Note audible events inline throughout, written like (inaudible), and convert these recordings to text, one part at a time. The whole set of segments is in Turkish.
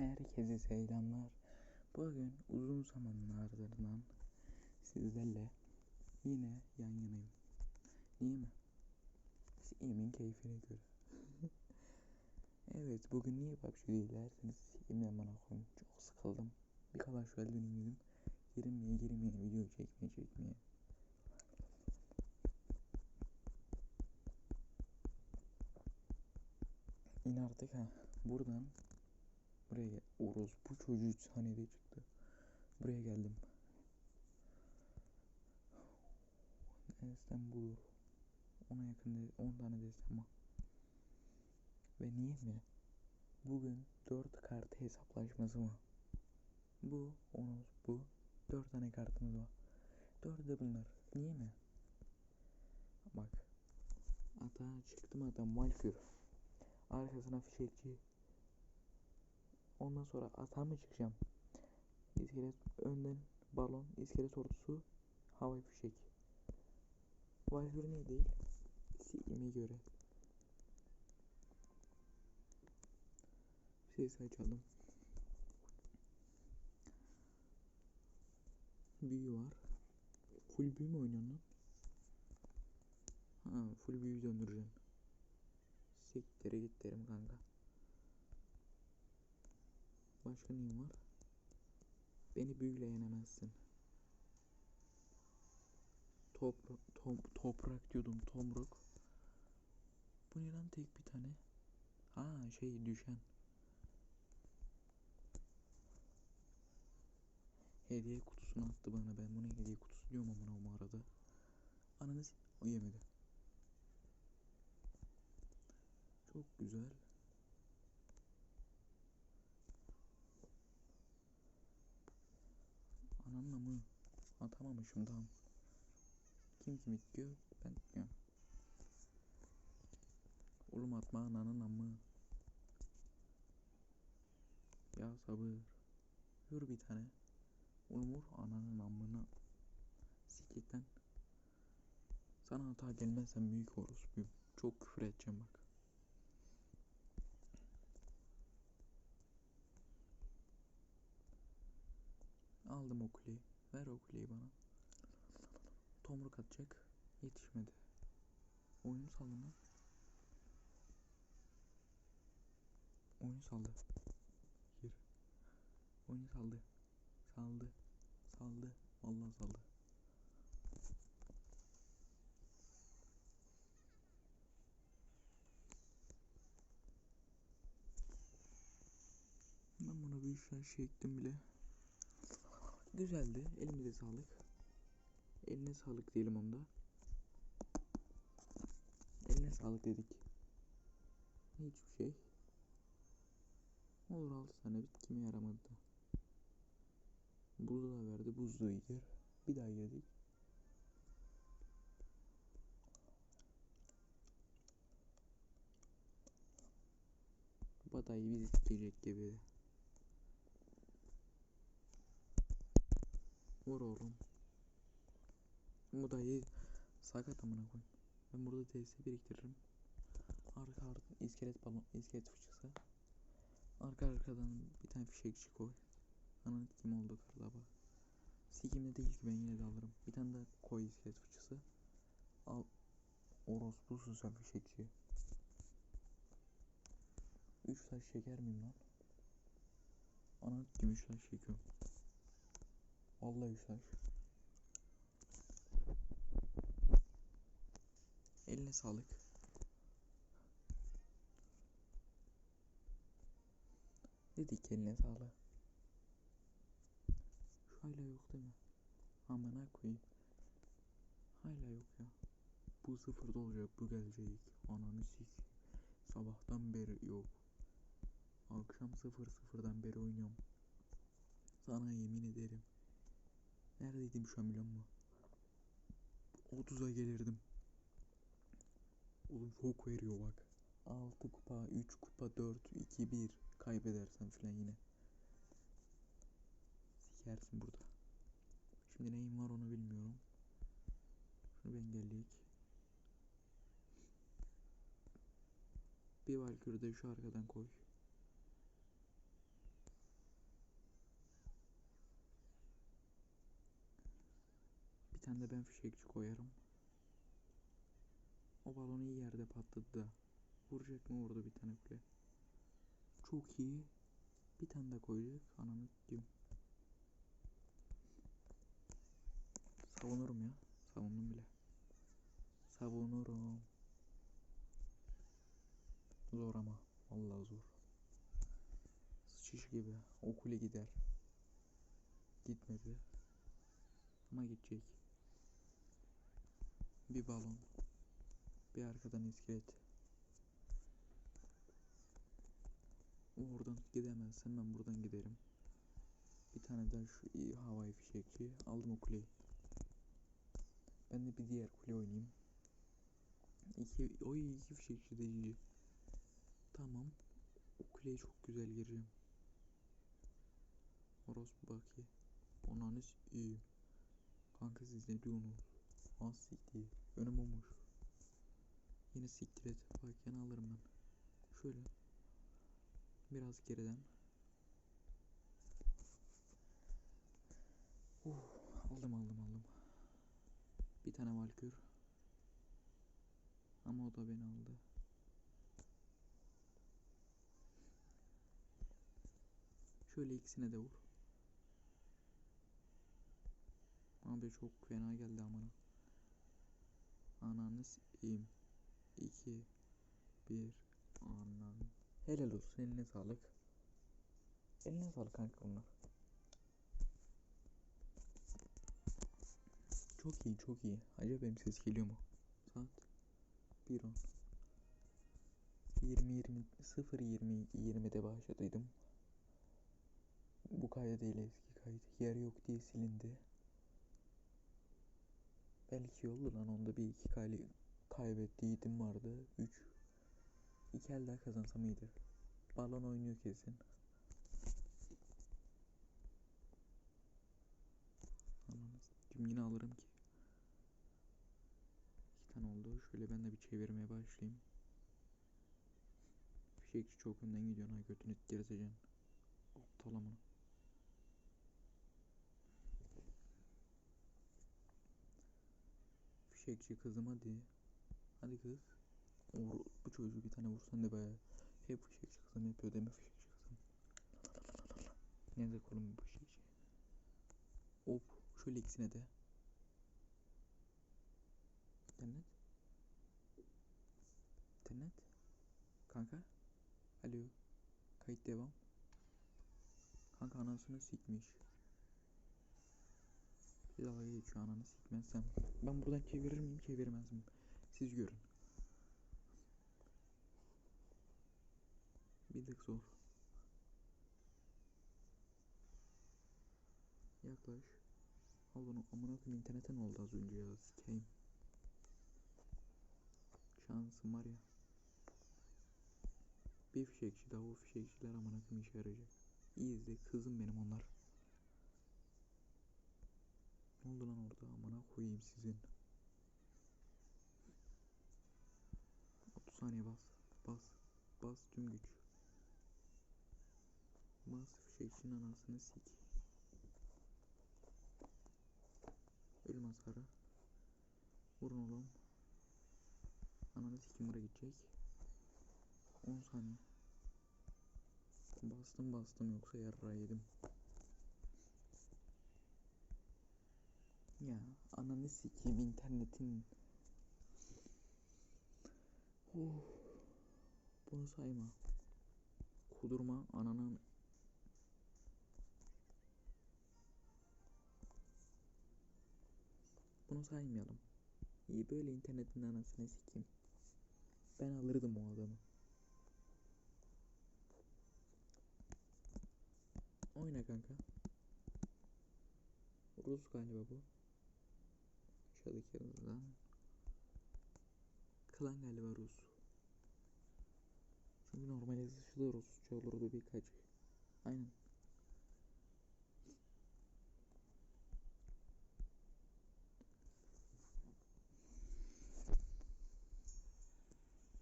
Herkese selamlar. Bugün uzun zamanın ardından sizlerle yine yan yanayım. Niye mi? Siyemin keyfine göre. (laughs) evet bugün niye PUBG değil derseniz Siyemin bana koyun. Çok sıkıldım. Bir kadar şöyle döneyim dedim. Girmeye girmeye video çekmeye çekmeye. İn artık ha. Buradan buraya gel. Orospu çocuğu sahnede çıktı. Buraya geldim. Destem budur. Ona yakın de 10 tane destem var. Ve niye mi? Bugün 4 kart hesaplaşması var. Bu, onu, bu. 4 tane kartımız var. 4 de bunlar. Niye mi? Bak. Ata çıktım adam Valkür. Arkasına fişekçi. Ondan sonra ata mı çıkacağım? İskelet önden balon, iskelet ordusu, havai fişek. Valkür ne değil? Silime göre. Ses açalım. Büyü var. Full büyü mü oynuyorsun? Ha, full büyü döndüreceğim. Siktir git derim kanka. Başka neyim var? Beni büyüyle yenemezsin. Top, top, toprak diyordum tomruk. Bu ne lan tek bir tane? Ha şey düşen. Hediye kutusunu attı bana ben bunu hediye kutusu diyorum amına o arada. Ananı s- o yemedi. Çok güzel. Ananla mı? Atamamışım tamam. Kim kim itiyor? Ben itmiyorum. Oğlum atma ananın amı. Ya sabır. Vur bir tane. Oğlum vur ananın amına. Sikletten. Sana hata gelmezsen büyük orospuyum. Çok küfür edeceğim bak. Aldım o kuleyi. Ver o kuleyi bana. Tomruk atacak. Yetişmedi. Oyunu saldı lan. Oyunu saldı. Gir. Oyunu saldı. Saldı. Saldı. Vallahi saldı. Ben buna bir şaş çektim bile. Güzeldi. Elimize sağlık. Eline sağlık diyelim onda. Eline sağlık dedik. Hiçbir şey. Olur 6 tane bit kime yaramadı da. Buzlu da verdi. Buzluğu yer. Bir daha yedik. Badayı bizi sikecek gibi. Vur oğlum. Bu dayı sakat amına koy. Ben burada TS biriktiririm. Arka arka iskelet balon, iskelet fıçısı. Arka arkadan bir tane fişekçi koy. Ananı kim oldu karda bak. Sikimde değil ki ben yine de alırım. Bir tane daha koy iskelet fıçısı. Al. Orospusun sen fişekçi. 3 taş şeker miyim lan? Ananı kim 3 taş çekiyorum. Vallahi 3 taş. Eline sağlık. Dedik eline sağlık. Hala yok değil mi? Amına koyayım. Hala yok ya. Bu sıfırda olacak, bu gelecek. Ananı sik. Sabahtan beri yok. Akşam sıfır sıfırdan beri oynuyorum. Sana yemin ederim. Neredeydim şu an biliyor musun? 30'a gelirdim. Oğlum çok veriyor bak. 6 kupa, 3 kupa, 4, 2, 1 kaybedersen filan yine. Sikersin burada. Şimdi neyim var onu bilmiyorum. Şunu bir engelleyek. Bir valkürü de şu arkadan koy. Tane de ben fişekçi koyarım. O balon iyi yerde patladı da. Vuracak mı vurdu bir tane kule. Çok iyi. Bir tane de koyacak. Ananı s**eyim. Savunurum ya. Savundum bile. Savunurum. Zor ama. Vallahi zor. Sıçış gibi. O kule gider. Gitmedi. Ama gidecek. Bir balon. Bir arkadan iskelet. Oradan gidemezsem ben buradan giderim. Bir tane daha şu iyi havai fişekçi. Aldım o kuleyi. Ben de bir diğer kule oynayayım. İki, oy iki fişekçi de iyi. Tamam. O kuleye çok güzel gireceğim. Orospu bak ya. Onanı iyi. Kanka siz ne diyorsunuz? Az siktir. Önüm olmuş. Yine siktir et. Yana alırım ben. Şöyle. Biraz geriden. Uh, aldım aldım aldım. Bir tane valkür. Ama o da beni aldı. Şöyle ikisine de vur. Abi çok fena geldi amına. Ananı s**eyim. 2 1 Anan. Helal olsun eline sağlık. Eline sağlık kanka bunlar. Çok iyi çok iyi. Acaba benim ses geliyor mu? Saat 1.10 20 20 0 20 20'de başladıydım. Bu kaydı değil eski kayıt. Yer yok diye silindi. Belki oldu lan onda bir iki kale kaybettiydim vardı. 3 İki el daha kazansam iyiydi. Balon oynuyor kesin. S**eyim, yine alırım ki. İki tane oldu. Şöyle ben de bir çevirmeye başlayayım. Fişekçi çok önden gidiyor. Ha götünü gerizeceksin. Aptal. Fişekçi kızım hadi. Hadi kız. Vur, bu çocuğu bir tane vursan da be. Hep fişekçi kızım yapıyor deme fişekçi kızım. Nerede kolum bu fişekçi? Hop şöyle ikisine de. İnternet. İnternet. Kanka. Alo. Kayıt devam. Kanka anasını sikmiş. Bir dalga geçiyor ananı sikmezsem. Ben buradan çevirir miyim çevirmez miyim? Siz görün. Bir tık zor. Yaklaş. Al bunu amına koyayım internete ne oldu az önce ya sikeyim. Şansım var ya. Bir fişekçi daha o fişekçiler amına koyayım işe yarayacak. İyi izle kızım benim onlar. Ne oldu lan orada amına koyayım sizin. 30 saniye bas. Bas. Bas tüm güç. Bas fişekçinin anasını sik. Ölüm hasarı. Vurun oğlum. Ananı sikim buraya gidecek. 10 saniye. Bastım bastım yoksa yarra yedim. Ya ananı sikeyim internetin. Oh. Bunu sayma. Kudurma ananın. Bunu saymayalım. İyi böyle internetin anasını sikeyim. Ben alırdım o adamı. Oyna kanka. Rus galiba bu. Aşağıdaki yazıdan. Klan galiba Rus. Çünkü normal yazışı da Rusça olurdu birkaç. Aynen.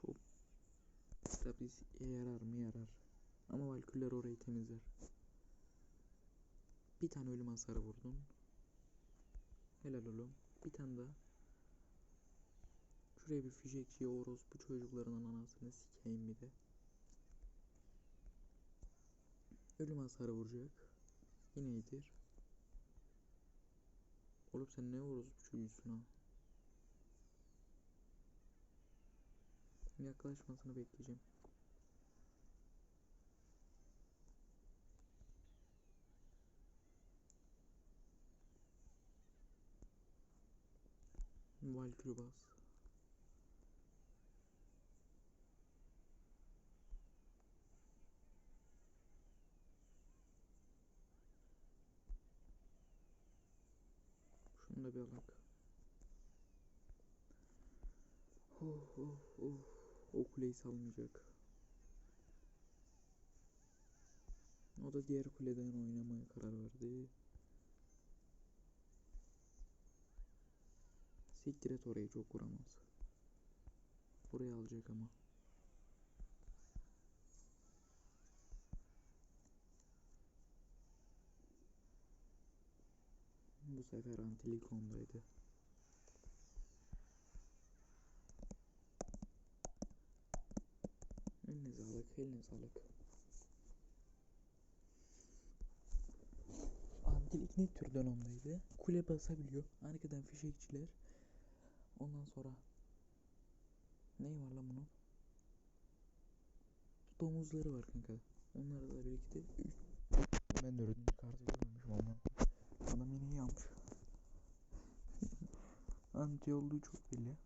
Çok tabi yarar mı yarar. Ama Valküller orayı temizler. Bir tane ölüm hasarı vurdun. Helal oğlum. Bir tane daha. Şuraya bir fişekçi orospu çocuklarının anasını sikeyim bir de. Ölüm hasarı vuracak. Yine iyidir. Oğlum sen ne orospu çocuğusun ha? Yaklaşmasını bekleyeceğim. Valkyrie bas. Şunu da bir alak. Oh oh oh. O kuleyi salmayacak. O da diğer kuleden oynamaya karar verdi. Siktir et orayı çok vuramaz. Orayı alacak ama. Bu sefer Antilikon'daydı. Eline sağlık, eline sağlık. Antilik ne tür dönemdeydi? Kule basabiliyor. Arkadan fişekçiler. Ondan sonra ne var lan bunun? Domuzları var kanka. Onlarla birlikte. Ben dördüncü kartı görmemişim ama. Adam yine iyi almış. (laughs) Anti olduğu çok belli.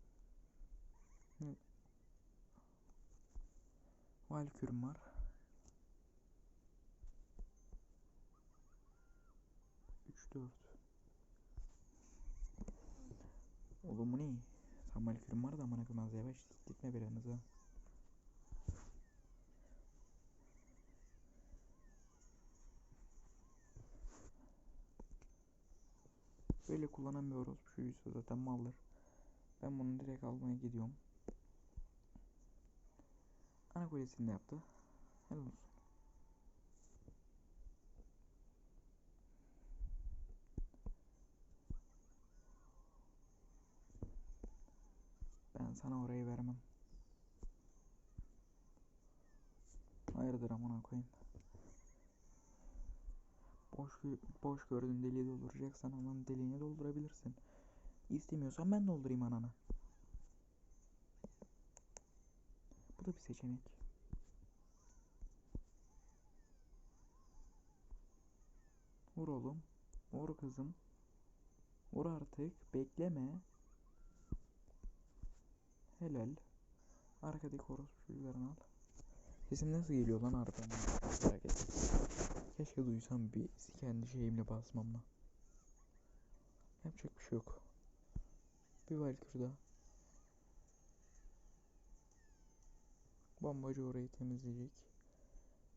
Valkürüm var. Üç dört. Oğlum bu ne? Sen Valkürüm var da amına koyayım az yavaş gitme biraz ha. Böyle bir orospu çocuğuysa zaten maldır. Ben bunu direkt almaya gidiyorum. Ana kulesini de yaptı. Helal olsun. Ben sana orayı vermem. Hayırdır amına koyayım. Boş gö- boş gördüğün deliği dolduracaksan ananın deliğini doldurabilirsin. İstemiyorsan ben doldurayım ananı. Bu da bir seçenek. Vur oğlum. Vur kızım. Vur artık. Bekleme. Helal. Arkadaki orospu çocuklarını al. Sesim nasıl geliyor lan arkadan? Merak ettim. Keşke duysam bir kendi şeyimle basmamla. Yapacak bir şey yok. Bir Valkyrie daha. Bombacı orayı temizleyecek.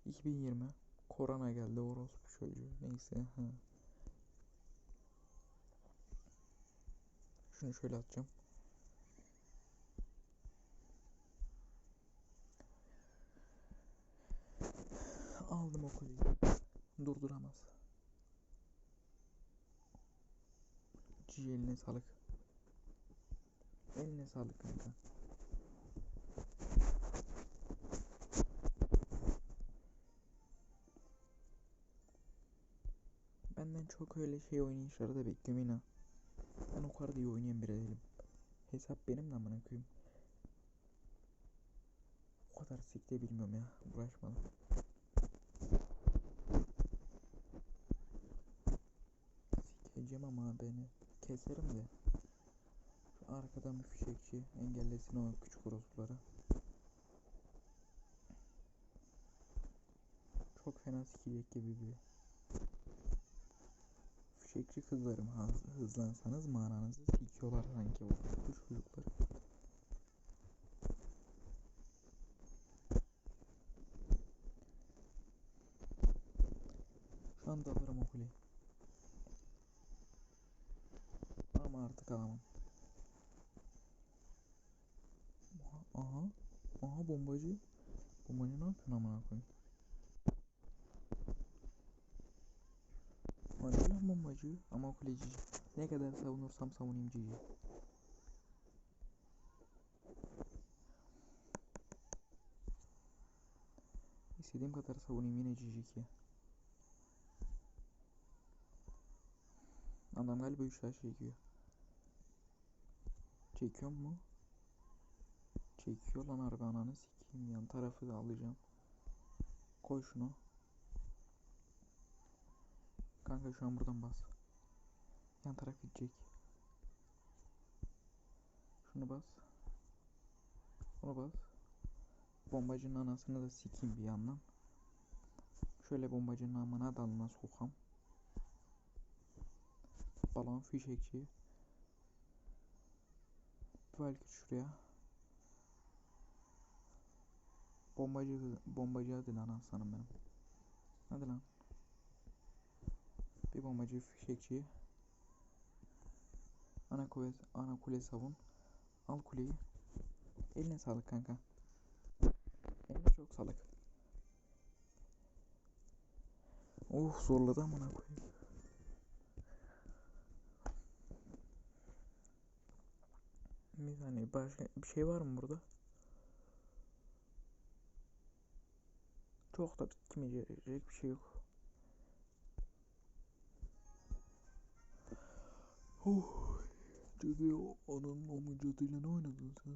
2020 Korona geldi orospu çocuğu. Neyse. Ha. Şunu şöyle atacağım. Aldım o kuleyi. Durduramaz. Cici eline sağlık. Eline sağlık kanka. Benden çok öyle şey oynayışları da beklemeyin ha. Ben o kadar iyi oynayan biri değilim. Hesap benim de amına koyayım. O kadar sikte bilmiyorum ya. Uğraşmadım. Ama beni. Keserim de. Şu arkadan bir fişekçi engellesin o küçük orospuları. Çok fena sikecek gibi bir. Fişekçi kızlarım hız- hızlansanız mananızı sikiyorlar sanki orospu çocukları. Şu anda alırım o kuleyi. Alamam. Aha, aha, bombacı. Bombacı ne yapıyorsun amına koyayım? Hadi lan bombacı. ama o kuleci. Ne kadar savunursam savunayım cici. İstediğim kadar savunayım yine cici ki. Adam galiba 3 taş çekiyor. Çekiyor mu? Çekiyor lan harbi ananı sikeyim yan tarafı da alacağım. Koy şunu. Kanka şu an buradan bas. Yan taraf gidecek. Şunu bas. Bunu bas. Bombacının anasını da sikeyim bir yandan. Şöyle bombacının amına dalına sokam. Balon fişekçi. Belki şuraya. Bombacı bombacı hadi lan aslanım benim. Hadi lan. Bir bombacı fişekçi. Ana kule ana kule savun. Al kuleyi. Eline sağlık kanka. Eline çok sağlık. Oh zorladı amına koyayım. Bir saniye başka bir şey var mı burada? Çok da bitmeyecek bir şey yok. Oh, cadı ananın amı cadıyla ne oynadın sen?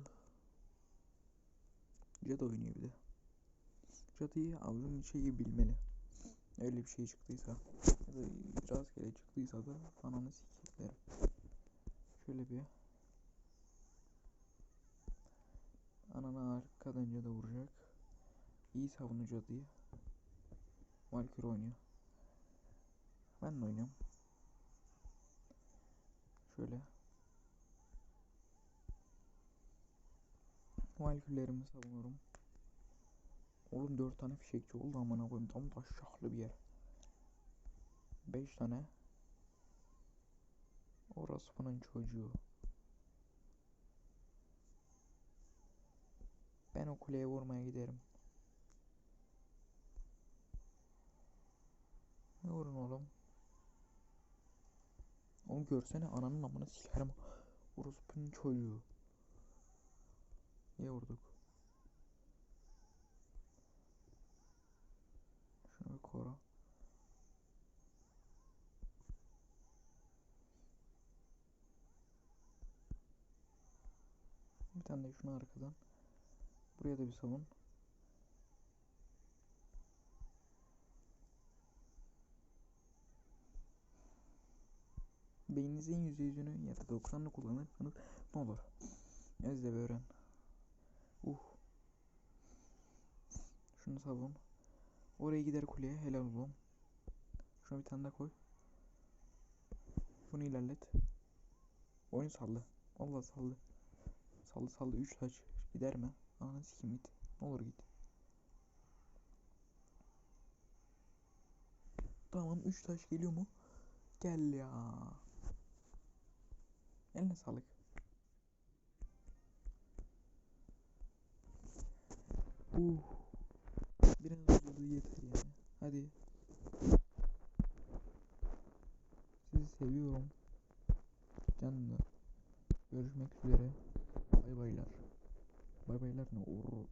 Cadı oynuyor bir de. Cadıyı içi gibi bilmeli. Öyle bir şey çıktıysa. Ya da rastgele çıktıysa da ananı sikeyim. Şöyle bir. Ananı arkadan cadı vuracak. İyi savunucu cadıyı. Valkyrie oynuyor. Ben de oynuyorum. Şöyle. Valkürlerimi savunuyorum. Oğlum 4 tane fişekçi oldu amına koyayım. Tam taşşaklı bir yer. 5 tane. Orası bunun çocuğu. Ben o kuleye vurmaya giderim. Ne vurun oğlum? Oğlum görsene ananın amına sikerim. Orospu'nun çocuğu. Niye vurduk? Şunu bir koru. Bir tane de şunu arkadan. Buraya da bir savun. Beyninizin yüzde yüzünü ya da 90'ını kullanırsanız ne olur? Ezle bir öğren. Uh. Şunu savun. Oraya gider kuleye helal oğlum. Şuna bir tane daha koy. Bunu ilerlet. Oyun sallı. Allah sallı. Sallı sallı 3 taş. Gider mi? Ananı sikim git. Ne olur git. Tamam 3 taş geliyor mu? Gel ya. Eline sağlık. Uh. Biraz uzadı yeter yani. Hadi. Sizi seviyorum. Canlı. Görüşmek üzere. Bay baylar. Bay baylar ne? Or